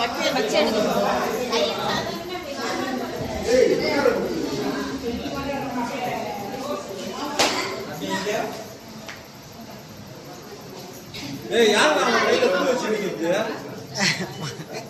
வச்சு வச்சு எடுக்கணும் ஏய் யார் நம்ம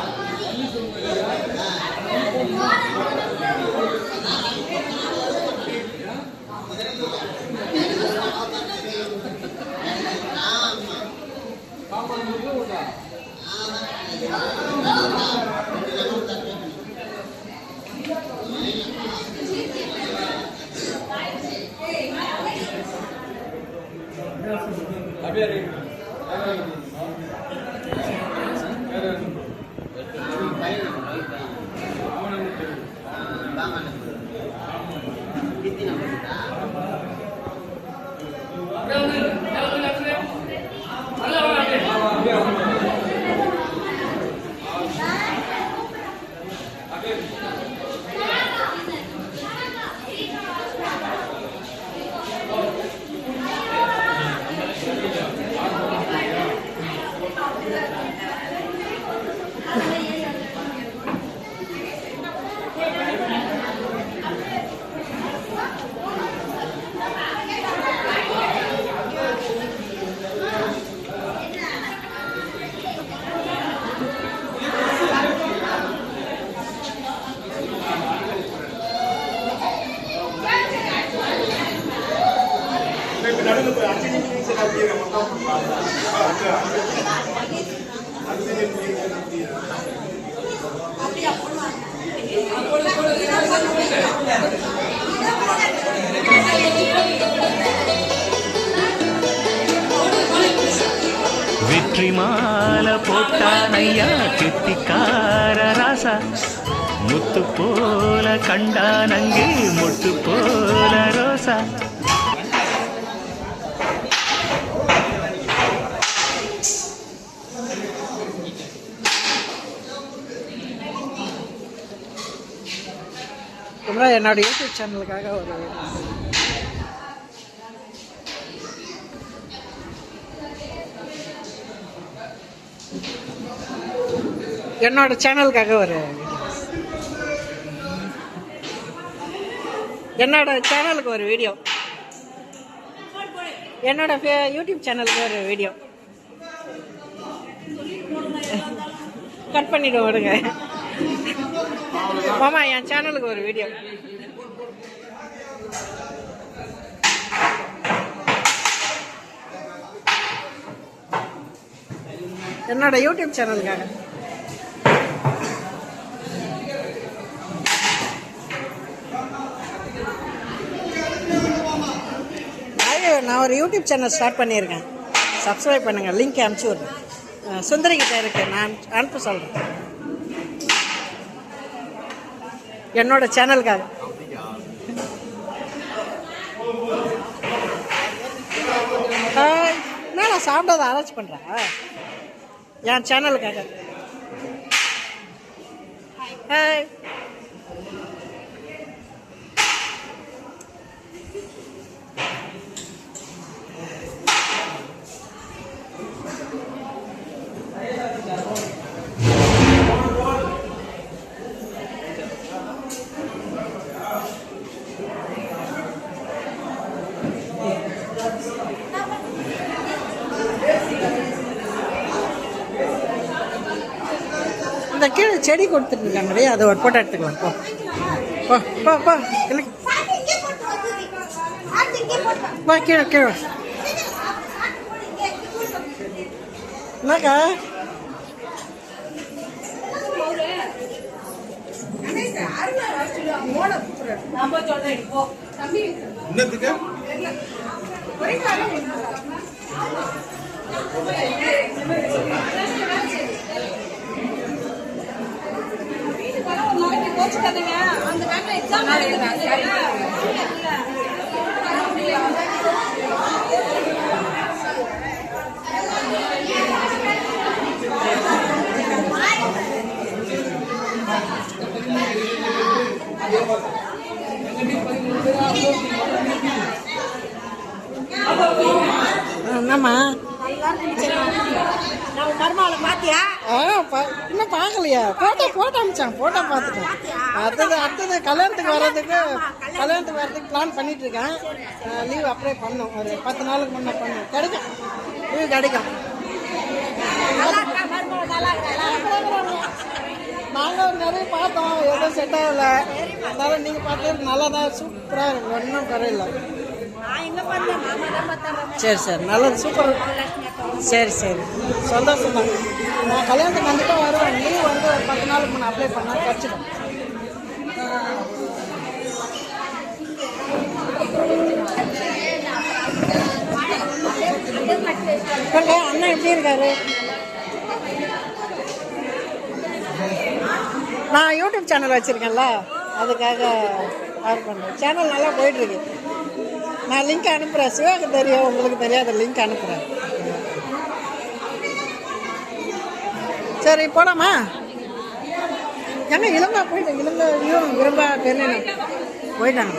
பண்ணு நடுவில் வெற்றி மாலை போட்டானையா? கெட்டிக்கார ராசா. முத்து போல கண்டானங்கே முட்டு போல ரோசா. என்னோட யூடியூப் சேனலுக்காக ஒரு என்னோட சேனலுக்காக ஒரு என்னோட சேனலுக்கு ஒரு வீடியோ. என்னோட யூடியூப் சேனலுக்கு ஒரு வீடியோ. கட் பண்ணிட்டு விடுங்க மாமா என் சேனலுக்கு ஒரு வீடியோ. என்னோட யூடியூப் சேனலுக்காக. நான் ஒரு யூடியூப் சேனல் ஸ்டார்ட் பண்ணியிருக்கேன். சப்ஸ்கிரைப் பண்ணுங்கள் லிங்க் அனுப்பிச்சி விட்றேன். சுந்தரி கிட்ட இருக்கு நான் அனுப்ப சொல்கிறேன் என்னோட சேனலுக்காக நான் சாப்பிடாத ஆராய்ச்சி பண்ணுறேன் என் சேனலுக்காக ஹாய் செடி கொடுத்துருக்காங்களே அதை ஒரு போட்டோ எடுத்துக்கலாம். போ. போ போ இல்லை வா கீழே கீழே என்னக்கா? என்னத்துக்கு? என்னம்மா? நம்ம மருமாவை பாத்தியா ஆ பா- இன்னும் பார்க்கலையா? போட்டோ போட்டோ அமிச்சான் போட்டோ பார்த்துட்டேன். அடுத்தது அடுத்தது கல்யாணத்துக்கு வர்றதுக்கு கல்யாணத்துக்கு வர்றதுக்கு பிளான் பண்ணிட்டு இருக்கேன் லீவ் அப்ளை பண்ணோம் ஒரு பத்து நாளுக்கு முன்னே பண்ணோம் கிடைக்கும். லீவ் கிடைக்கும். நாங்கள் நிறைய பார்த்தோம். எதுவும் செட் ஆகல. அதனால நீங்கள் பார்த்தது நல்லா தான் சூப்பராக இருக்கு. ஒன்றும் குறையில. நான் சரி சரி. நல்லது. சூப்பர் சரி சரி. சந்தோஷம் தான் நான் கல்யாணத்துக்கு கண்டிப்பாக வருவேன். லீவ் வந்து ஒரு பத்து நாளுக்கு முன்னே அப்ளை பண்ணால் கிடச்சிடும். அண்ணன் எப்படி இருக்காரு? நான் யூடியூப் சேனல் வச்சுருக்கேன்ல அதுக்காக ஆட் பண்ணுறேன் சேனல் நல்லா போயிட்டுருக்கு. நான் லிங்க் அனுப்புகிறேன் சிவாக்கு தெரியும் உங்களுக்கு தெரியாத லிங்க் அனுப்புகிறேன் சரி போலாமா? ஏன்னா இளங்கா போயிட்டேன் இளங்க விரும்ப தெரியல போயிட்டாங்க